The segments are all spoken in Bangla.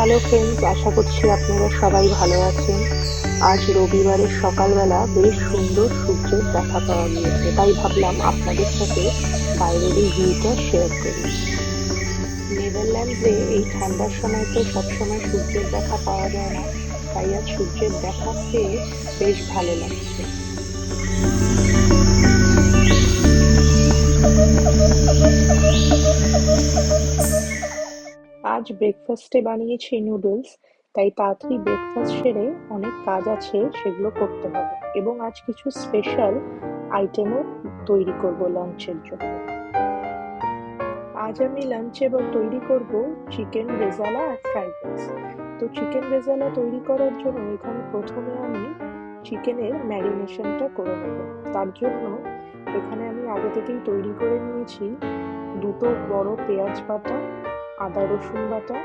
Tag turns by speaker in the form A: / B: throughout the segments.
A: হ্যালো ফ্রেন্ডস আশা করছি আপনারা সবাই ভালো আছেন। আজ রবিবারের সকালবেলা বেশ সুন্দর সূর্যের দেখা পাওয়া গিয়েছে। তাই ভাবলাম আপনাদের সাথে বাইরের এই ভিউটা শেয়ার করি। নেদারল্যান্ডসে এই ঠান্ডার সময় তো সবসময় সূর্যের দেখা পাওয়া যায় না। তাই আজ সূর্যের দেখা পেয়ে বেশ ভালো লাগছে। আজ ব্রেকফাস্টে বানিয়েছি নুডলস তাই তাড়াতাড়ি ব্রেকফাস্ট সেরে অনেক কাজ আছে, সেগুলো করতে হবে। এবং আজ কিছু স্পেশাল আইটেমও তৈরি করব লাঞ্চের জন্য। আজ আমি লাঞ্চে এবার তৈরি করব চিকেন রেজালা আর ফ্রাইড রাইস তো চিকেন রেজালা তৈরি করার জন্য এখানে প্রথমে আমি চিকেনের ম্যারিনেশনটা করে নেব। তার জন্য এখানে আমি আগে থেকেই তৈরি করে নিয়েছি দুটো বড় পেঁয়াজ বাটা আদা রসুন বাটা,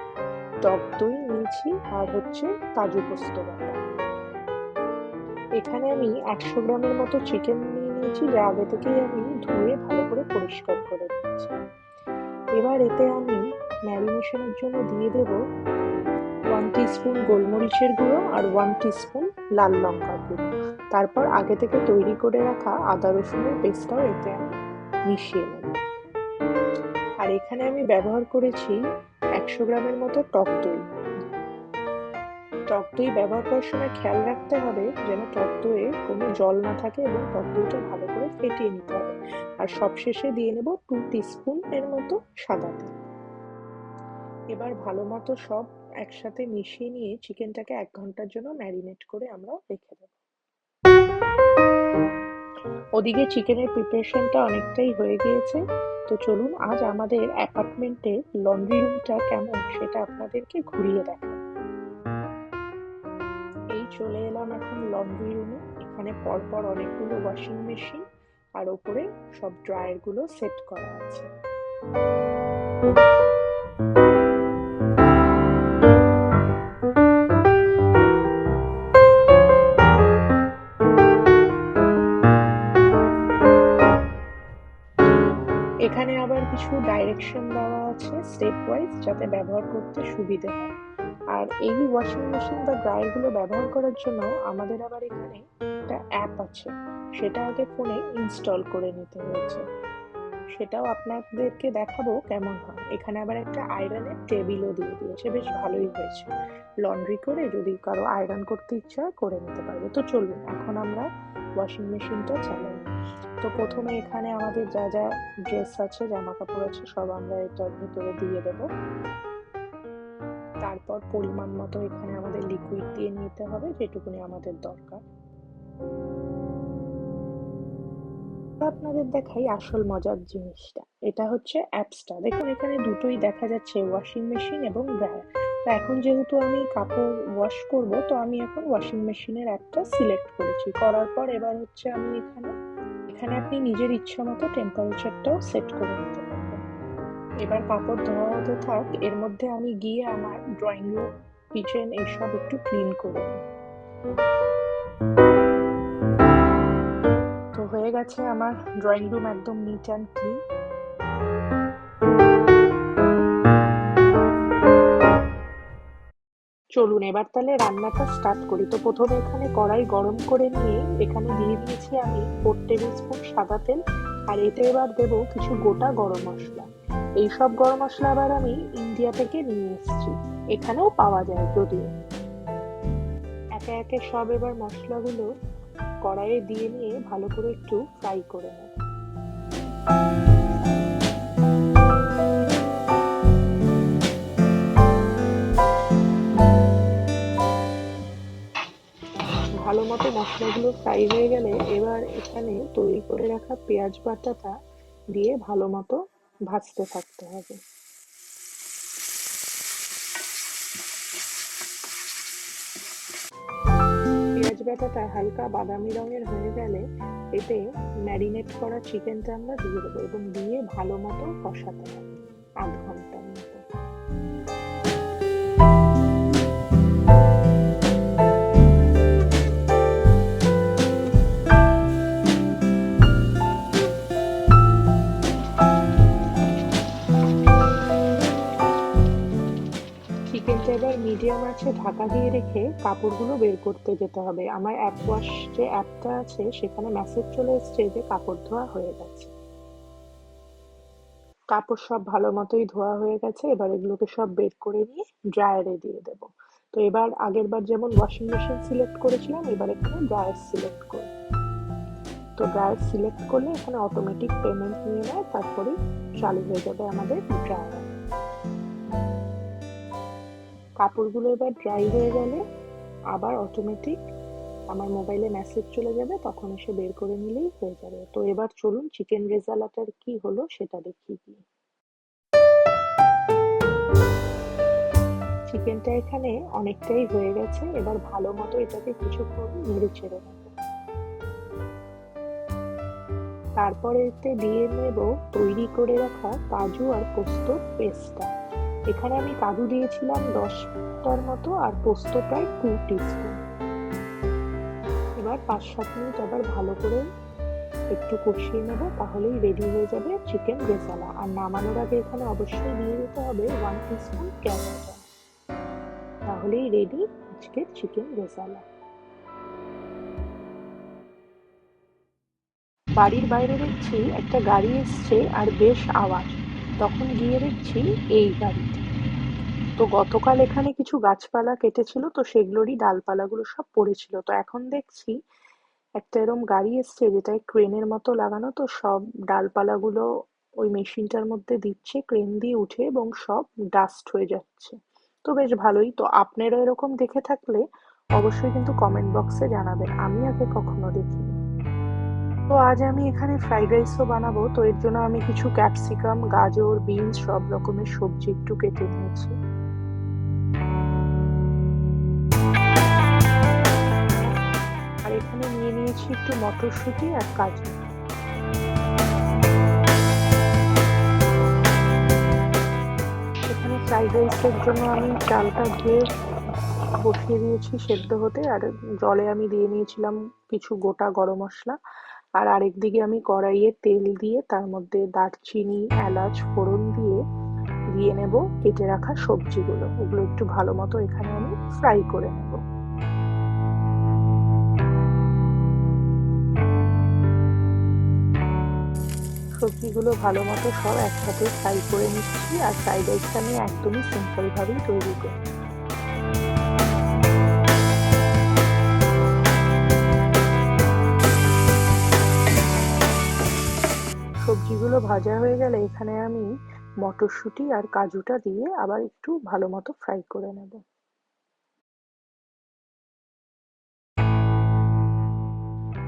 A: টক দই নিয়েছি আর হচ্ছে কাজু পোস্ত বাটা। এখানে আমি একশো গ্রামের মতো চিকেন নিয়ে নিয়েছি, যা আগে থেকেই আমি ধুয়ে ভালো করে পরিষ্কার করে নিয়েছি। এবার এতে আমি ম্যারিনেশনের জন্য দিয়ে দেব ওয়ান স্পুন গোলমরিচের গুঁড়ো আর ওয়ান স্পুন লাল লঙ্কার গুঁড়ো। তারপর আগে থেকে তৈরি করে রাখা আদা রসুনের পেস্টটাও এতে আমি মিশিয়ে নেব। আর এখানে আমি ব্যবহার করেছি একশো গ্রামের মতো টক দই। টক দই ব্যবহার করার সময় খেয়াল রাখতে হবে যেন টক দইয়ে কোনো জল না থাকে এবং টক দইটা ভালো করে ফেটিয়ে নিতে হবে। আর সবশেষে দিয়ে নেব টু টিস্পুন এর মতো সাদা তেল। এবার ভালো মতো সব একসাথে মিশিয়ে নিয়ে চিকেনটাকে এক ঘণ্টার জন্য ম্যারিনেট করে আমরা রেখে দেব। ওদিকে চিকেনের প্রিপারেশনটা অনেকটাই হয়ে গিয়েছে। তো চলুন আজ আমাদের অ্যাপার্টমেন্টের লন্ড্রি রুমটা কেমন সেটা আপনাদেরকে ঘুরিয়ে দেখাই। এই চলে এলাম এখন লন্ড্রি রুমে। এখানে পরপর অনেকগুলো ওয়াশিং মেশিন আর ওপরে সব ড্রায়ারগুলো সেট করা আছে। এখানে আবার কিছু ডাইরেকশন দেওয়া আছে স্টেপ ওয়াইজ যাতে ব্যবহার করতে সুবিধে হয়। আর এই ওয়াশিং মেশিন বা ড্রায়ারগুলো ব্যবহার করার জন্য আমাদের আবার এখানে একটা অ্যাপ আছে। সেটা আগে ফোনে ইনস্টল করে নিতে হয়েছে। সেটাও আপনাদেরকে দেখাবো কেমন হয়। এখানে আবার একটা আয়রনের টেবিলও দিয়ে দিয়েছে। বেশ ভালোই হয়েছে। লন্ড্রি করে যদি কারও আয়রন করতে ইচ্ছা করে নিতে পারবে। তো চলুন, এখন আমরা ওয়াশিং মেশিনটা চালাই। তো প্রথমে এখানে আমাদের যা যা ড্রেস আছে জামা কাপড় আছে, সব আমরা এটার ভিতরে দিয়ে দেব। তারপর পরিমাণ মতো এখানে আমাদের লিকুইড দিয়ে নিতে হবে, যেটুকুনি আমাদের দরকার। আপনাদের দেখাই আসল মজার জিনিসটা। এটা হচ্ছে অ্যাপসটা দেখুন, এখানে দুটোই দেখা যাচ্ছে ওয়াশিং মেশিন এবং ড্রায়ার তো এখন যেহেতু আমি কাপড় ওয়াশ করব, তো আমি এখন ওয়াশিং মেশিনের অ্যাপটা সিলেক্ট করেছি। করার পর এবার হচ্ছে আমি এখানে এখানে আপনি নিজের ইচ্ছা মতো টেম্পারেচারটাও সেট করে নিতে পারবেন। এবার কাপড় ধোয়া হতে থাক, এর মধ্যে আমি গিয়ে আমার ড্রয়িং রুম কিচেন এইসব একটু ক্লিন করে তো হয়ে গেছে আমার ড্রয়িং রুম একদম নিট অ্যান্ড ক্লিন চলুন এবার তাহলে রান্নাটা স্টার্ট করি। তো প্রথমে এখানে কড়াই গরম করে নিয়ে এখানে দিয়ে দিয়েছি আমি ফোর টেবিল স্পুন সাদা তেল। আর এতে এবার দেবো কিছু গোটা গরম মশলা। এই সব গরম মশলা আবার আমি ইন্ডিয়া থেকে নিয়ে এসেছি। এখানেও পাওয়া যায় যদিও। একে একে সব এবার মশলাগুলো কড়াইয়ে দিয়ে নিয়ে ভালো করে একটু ফ্রাই করে নেব। ভালো মতো মশলাগুলো ফ্রাই হয়ে গেলে এবার এখানে তৈরি করে রাখা পেঁয়াজ বাটাটা দিয়ে ভালো মতো ভাজতে থাকতে হবে। পেঁয়াজ বাটাটা হালকা বাদামি রঙের হয়ে গেলে এতে ম্যারিনেট করা চিকেনটা আমরা দিয়ে দেবো এবং দিয়ে ভালো মতো কষাতে হবে আধ ঘণ্টার মতো। আছে ঢাকা দিয়ে রেখে কাপড়গুলো বের করতে যেতে হবে। আমার অ্যাপ ওয়াশ যে অ্যাপটা আছে, সেখানে মেসেজ চলে এসছে যে কাপড় ধোয়া হয়ে গেছে। কাপড় সব ভালো মতোই ধোয়া হয়ে গেছে, এবার এগুলোকে সব বের করে নিয়ে ড্রায়ারে দিয়ে দেব। তো এবার আগের বার যেমন ওয়াশিং মেশিন সিলেক্ট করেছিলাম, এবার এখানে ড্রায়ার সিলেক্ট করব তো ড্রায়ার সিলেক্ট করলে এখানে অটোমেটিক পেমেন্ট নিয়ে নেয় তারপরে চালু হয়ে যাবে আমাদের ড্রায়ার কাপড়গুলো এবার ড্রাই হয়ে গেলে আবার অটোমেটিক আমার মোবাইলে মেসেজ চলে যাবে, তখন এসে বের করে নিলেই হয়ে যাবে। তো এবার চলুন চিকেন রেজালাটার কি হলো সেটা দেখিয়ে দিই চিকেনটা এখানে অনেকটাই হয়ে গেছে, এবার ভালো মতো এটাকে কিছুক্ষণ নেড়ে ছেড়ে নেব। তারপরে এতে দিয়ে নেব তৈরি করে রাখা কাজু আর পোস্তর পেস্টটা এখানে আমি কাজু দিয়েছিলাম দশটার মতো আর পোস্ত প্রায় টু টিস্পুন এবার পাঁচ সাত মিনিট আবার ভালো করে একটু কষিয়ে নেব, তাহলেই রেডি হয়ে যাবে চিকেন রেসালা আর নামানোর আগে এখানে অবশ্যই দিয়ে দিতে হবে ওয়ান টিস্পুন ক্যারাটা তাহলেই রেডি আজকের চিকেন রেসালা বাড়ির বাইরে দেখছি একটা গাড়ি এসছে আর বেশ আওয়াজ। তখন গিয়ে দেখছি এই গাড়িটি তো গতকাল এখানে কিছু গাছপালা কেটেছিল, তো সেগুলোরই ডালপালাগুলো সব পড়েছিল। তো এখন দেখছি একটা এরম গাড়ি এসছে যেটায় ক্রেনের মতো লাগানো, তো সব ডালপালাগুলো ওই মেশিনটার মধ্যে দিচ্ছে, ক্রেন দিয়ে উঠে এবং সব ডাস্ট হয়ে যাচ্ছে। তো বেশ ভালোই। তো আপনারা এরকম দেখে থাকলে অবশ্যই কিন্তু কমেন্ট বক্সে জানাবেন। আমি আগে কখনো দেখিনি। তো আজ আমি এখানে ফ্রাইড রাইসও বানাবো। তো এর জন্য আমি কিছু ক্যাপসিকাম গাজর বিনস সব রকমের সবজি একটু কেটে নিয়েছি। আর এখানে নিয়ে নিয়েছি একটু মটরশুঁটি আর কাজু। এখানে ফ্রাইড রাইসের জন্য আমি চালটা ধুয়ে বসিয়ে দিয়েছি সেদ্ধ হতে। আর জলে আমি দিয়ে নিয়েছিলাম কিছু গোটা গরম মশলা। আর আরেক দিকে আমি কড়াইয়ে তেল দিয়ে, তার মধ্যে দারচিনি, এলাচ, ফোড়ন দিয়ে দিয়ে নেব কেটে রাখা সবজিগুলো। ওগুলো একটু ভালো মতো এখানে আমি ফ্রাই করে নেব। সবজিগুলো ভালো মতো সব একসাথে ফ্রাই করে নিচ্ছি, আর ফ্রাইড রাইসটা আমি একদমই সিম্পলভাবেই তৈরি করি। ভাজা হয়ে গেলে এখানে আমি মটরশুঁটি আর কাজুটা দিয়ে আবার একটু ভালো মতো ফ্রাই করে নেব।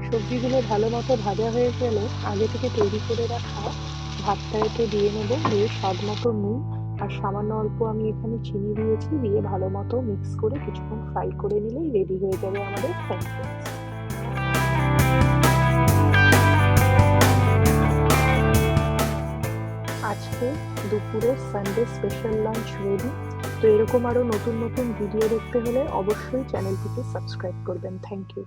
A: সবজিগুলো ভালো মতো ভাজা হয়ে গেলে আগে থেকে তৈরি করে রাখা ভাতটা এতে দিয়ে নেব, দিয়ে স্বাদ মতো নুন আর সামান্য অল্প আমি এখানে চিনি দিয়েছি, দিয়ে ভালো মতো মিক্স করে কিছুক্ষণ ফ্রাই করে নিলেই রেডি হয়ে যাবে আমাদের ফ্রেঞ্চ ফ্রাইস দুপুরের সানডে স্পেশাল লাঞ্চ রেডি তো এরকম আরও নতুন নতুন ভিডিও দেখতে হলে অবশ্যই চ্যানেলটিকে সাবস্ক্রাইব করবেন। Thank you